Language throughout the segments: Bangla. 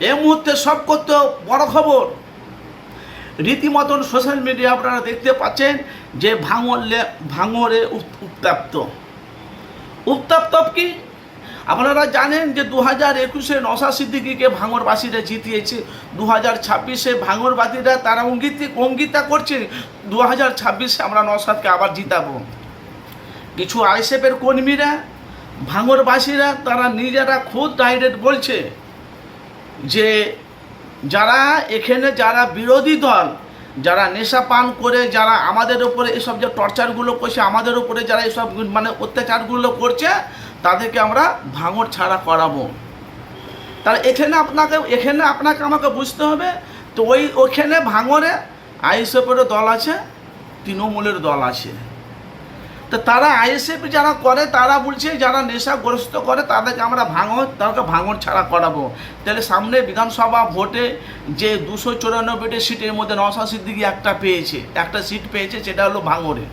এই মুহূর্তে সব করতে বড় খবর। রীতিমতন সোশ্যাল মিডিয়া আপনারা দেখতে পাচ্ছেন যে ভাঙলে ভাঙরে উত্তাপ্ত। উত্তাপ্ত কি? আপনারা জানেন যে দু হাজার একুশে নশা সিদ্দিকিকে ভাঙরবাসীরা জিতিয়েছে। দু হাজার ছাব্বিশে ভাঙরবাসীরা তারা অঙ্গিত, অঙ্গিতা করছে দু হাজার ছাব্বিশে আমরা নসাদকে আবার জিতাবো। কিছু আইসেফের কর্মীরা ভাঙরবাসীরা তারা নিজেরা খুদ ডাইরেক্ট বলছে যে যারা এখানে যারা বিরোধী দল, যারা নেশা পান করে, যারা আমাদের উপরে এসব যে টর্চারগুলো করছে, আমাদের উপরে যারা এসব মানে অত্যাচারগুলো করছে, তাদেরকে আমরা ভাঙর ছাড়া করাবো। তাহলে এখানে আপনাকে এখানে আপনাকে আমাকে বুঝতে হবে, তো ওই ওখানে ভাঙরে আইএসএফেরও দল আছে, তৃণমূলের দল আছে। তো তারা আইএসএফ যারা করে, তারা বলছে যারা নেশাগ্রস্ত করে, তাদেরকে আমরা ভাঙর, তাদেরকে ভাঙর ছাড়া করাবো। তাহলে সামনে বিধানসভা ভোটে যে দুশো চুরানব্বইটি সিটের মধ্যে নশা সিদ্দিকি একটা পেয়েছে, একটা সিট পেয়েছে, সেটা হলো ভাঙরে।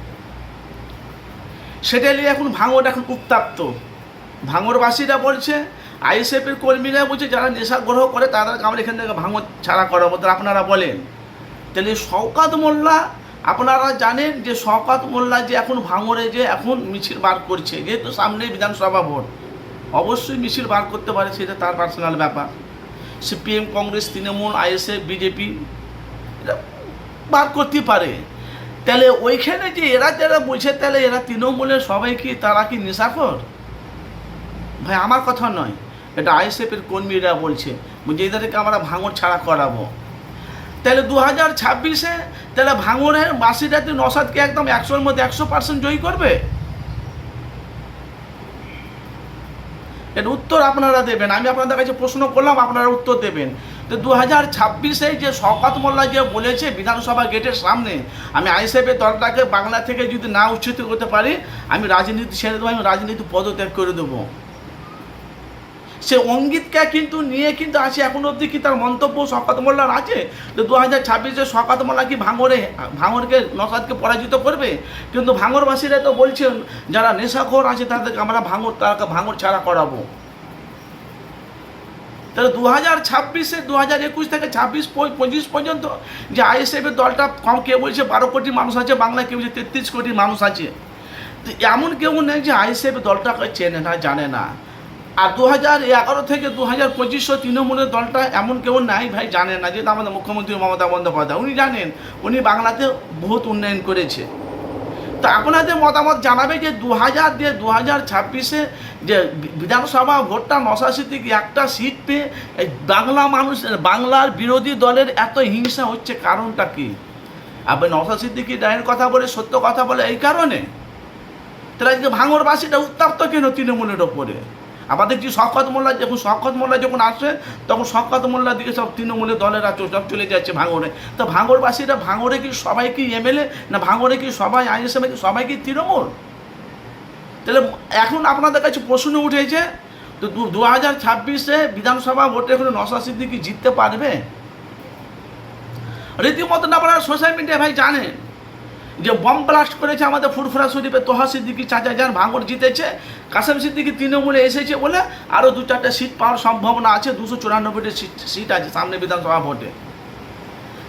সেটা নিয়ে এখন ভাঙর এখন উত্তাপ্ত। ভাঙরবাসীরা বলছে, আইএসএফের কর্মীরা বলছে যারা নেশা গ্রহ করে, তাদেরকে আমরা এখান থেকে ভাঙর ছাড়া করাবো। তাহলে আপনারা বলেন, তাহলে শওকাত মোল্লা আপনারা জানেন যে শওকাত মোল্লা যে এখন ভাঙরে যে এখন মিছিল বার করছে, যেহেতু সামনে বিধানসভা ভোট, অবশ্যই মিছিল বার করতে পারে, সেটা তার পার্সোনাল ব্যাপার। CPM, Congress, Trinamool, ISF, BJP এটা বার করতে পারে। তাহলে ওইখানে যে এরা যারা বলছে, তাহলে এরা তৃণমূলের সবাই কি, তারা কি নেশাখর? ভাই, আমার কথা নয়। এটা আইএসএফের কর্মীরা বলছে, যে এদেরকে আমরা ভাঙর ছাড়া করাবো। তাহলে দু হাজার ছাব্বিশে তাহলে ভাঙনের বাসিরাতে নসাদকে একদম একশোর মধ্যে একশো পার্সেন্ট জয়ী করবে? এর উত্তর আপনারা দেবেন। আমি আপনাদের কাছে প্রশ্ন করলাম, আপনারা উত্তর দেবেন। তো দু হাজার ছাব্বিশে যে শওকাত মোল্লা যে বলেছে বিধানসভা গেটের সামনে, আমি আইসেফের দলটাকে বাংলা থেকে যদি না উচ্ছিত করতে পারি, আমি রাজনীতি ছেড়ে দেবো, আমি রাজনীতি পদত্যাগ করে দেবো। সে অঙ্গিতকে কিন্তু নিয়ে কিন্তু আছে এখন অবধি কি তার মন্তব্য শকাত মোল্লার আছে? তো দু হাজার ছাব্বিশে শকাত মোল্লা কি ভাঙরে, ভাঙরকে নসাদকে পরাজিত করবে? কিন্তু ভাঙরবাসীরা তো বলছেন, যারা নেশাখোর আছে তাদেরকে আমরা ভাঙর তাকে ভাঙর ছাড়া করাবো। তাহলে দু হাজার ছাব্বিশে দু হাজার একুশ থেকে ছাব্বিশ পঁচিশ পর্যন্ত যে আইএসএফের দলটা কম কেউ বলছে বারো কোটি মানুষ আছে, বাংলায় কেউ বলছে তেত্রিশ কোটি মানুষ আছে। তো এমন কেউ নেই যে আইএসএফ দলটাকে চেনে না, জানে না। আর দু হাজার এগারো থেকে দু হাজার পঁচিশশো তৃণমূলের দলটা এমন কেউ নাই, ভাই জানেন না, যেহেতু আমাদের মুখ্যমন্ত্রী মমতা বন্দ্যোপাধ্যায়। উনি জানেন, উনি বাংলাতে বহুত উন্নয়ন করেছে। তো আপনাদের মতামত জানাবে যে দু হাজার দিয়ে দু হাজার ছাব্বিশে যে বিধানসভা ভোটটা নশাশি থেকে একটা সিট পেয়ে বাংলা মানুষ, বাংলার বিরোধী দলের এত হিংসা হচ্ছে, কারণটা কি? আপনি নশাশি থেকে ডায়ের কথা বলে, সত্য কথা বলে, এই কারণে? তাহলে আজকে ভাঙরবাসীটা উত্তাপ্ত কেন তৃণমূলের ওপরে? আমাদের যে শওকত মোল্লা যখন শওকত মোল্লা যখন আসে, তখন শওকত মোল্লার দিকে সব তৃণমূলের দলেরা চো- সব চলে যাচ্ছে ভাঙরে তো ভাঙরবাসীরা ভাঙরে কি সবাই কি এমএলএ? না ভাঙরে কি সবাই আইএসএম সবাই কি তৃণমূল? তাহলে এখন আপনাদের কাছে প্রশ্ন উঠেছে, তো দু হাজার ছাব্বিশে বিধানসভা ভোটে এখন নশা সিদ্দিকি জিততে পারবে? রীতিমতন আপনারা সোশ্যাল মিডিয়ায় ভাই জানেন যে বম ব্লাস্ট করেছে আমাদের ফুরফুরা শরীফে তোহা সিদ্দিকি, চাচা যান ভাঙর জিতেছে, কাসেম সিদ্দিকি তৃণমূলে এসেছে বলে আরও দু চারটে সিট পাওয়ার সম্ভাবনা আছে, দুশো চুরানব্বইটি সিট সিট আছে সামনে বিধানসভা ভোটে।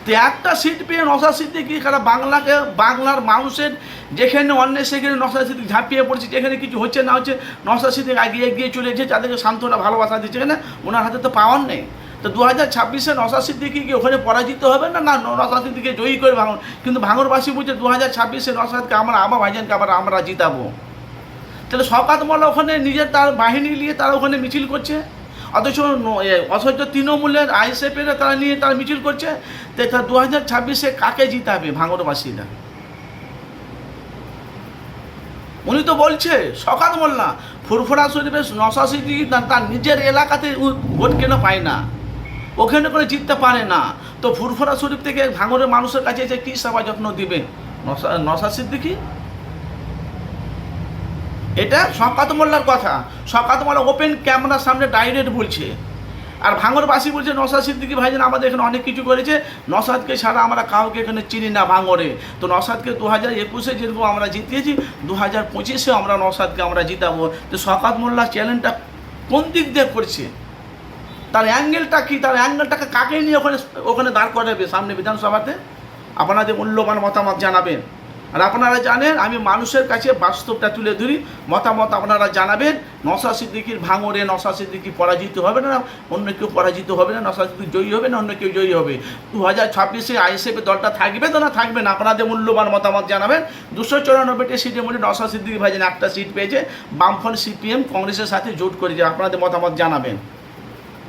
তো একটা সিট পেয়ে নশা সিদ্দিকি কারা বাংলাকে, বাংলার মানুষের যেখানে অন্য সেখানে নশা সিদ্দিক ঝাঁপিয়ে পড়ছে, যেখানে কিছু হচ্ছে না হচ্ছে নশা সিদ্দিক এগিয়ে এগিয়ে চলে এসেছে, যাদেরকে সান্ত্বনা, ভালোবাসা দিচ্ছে, এখানে ওনার হাতে তো পাওয়ার নেই। তো দু হাজার ছাব্বিশে নশা সিদ্দিকি কি ওখানে পরাজিত হবে না? না নশা সিদ্দিকে জয়ী করে ভাঙর কিন্তু ভাঙরবাসী বলছে দু হাজার ছাব্বিশে নশাদকে আমরা আবার ভাইজানকে আবার আমরা জিতাবো। তাহলে শকাত মোল্লা ওখানে নিজের তার বাহিনী নিয়ে তারা ওখানে মিছিল করছে? অথচ অসহ্য তৃণমূলের আইএসএফের তারা নিয়ে তারা মিছিল করছে? তো দু হাজার ছাব্বিশে কাকে জিতাবে ভাঙরবাসীরা উনি তো বলছে শকাত মোল্লা, ফুরফুরা শরীফের নশাশি তার নিজের এলাকাতে ভোট কেন পায় না? ওখানে করে জিততে পারে না। তো ফুরফুরা শরীফ থেকে ভাঙরের মানুষের কাছে এসে কী সেবা যত্ন দিবে? নশা সিদ্দিকি? এটা শকাত মোল্লার কথা। শকাত মোল্লা ওপেন ক্যামেরার সামনে ডাইরেক্ট বলছে। আর ভাঙরবাসী বলছে নসাদ সিদ্দিকি ভাইজান আমাদের এখানে অনেক কিছু করেছে, নসাদকে ছাড়া আমরা কাউকে এখানে চিনি না ভাঙরে। তো নসাদকে দু হাজার একুশে যেরকম আমরা জিতিয়েছি দু হাজার পঁচিশে আমরা নসাদকে আমরা জিতাবো। তো শকাত মোল্লা চ্যালেঞ্জটা কোন দিক দিয়ে করছে? তার অ্যাঙ্গেলটা কি? তার অ্যাঙ্গেলটাকে কাকে নিয়ে ওখানে ওখানে দাঁড় করাবে সামনে বিধানসভাতে? আপনাদের মূল্যবান মতামত জানাবেন। আর আপনারা জানেন, আমি মানুষের কাছে বাস্তবটা তুলে ধরি। মতামত আপনারা জানাবেন। নশা সিদ্দিকির ভাঙরে নসা সিদ্দিকি পরাজিত হবে না, অন্য কেউ পরাজিত হবে না নসা সিদ্দিকি জয়ী হবে না, অন্য কেউ জয়ী হবে। দু হাজার ছাব্বিশে আইএসএফের দলটা থাকবে তো না? থাকবে না। আপনাদের মূল্যবান মতামত জানাবেন। দুশো চুরানব্বইটি সিটের মধ্যে নসা সিদ্দিকি ভাইজান একটা সিট পেয়েছে। বামফ্রন্ট সিপিএম কংগ্রেসের সাথে জোট করেছে। আপনাদের মতামত জানাবেন।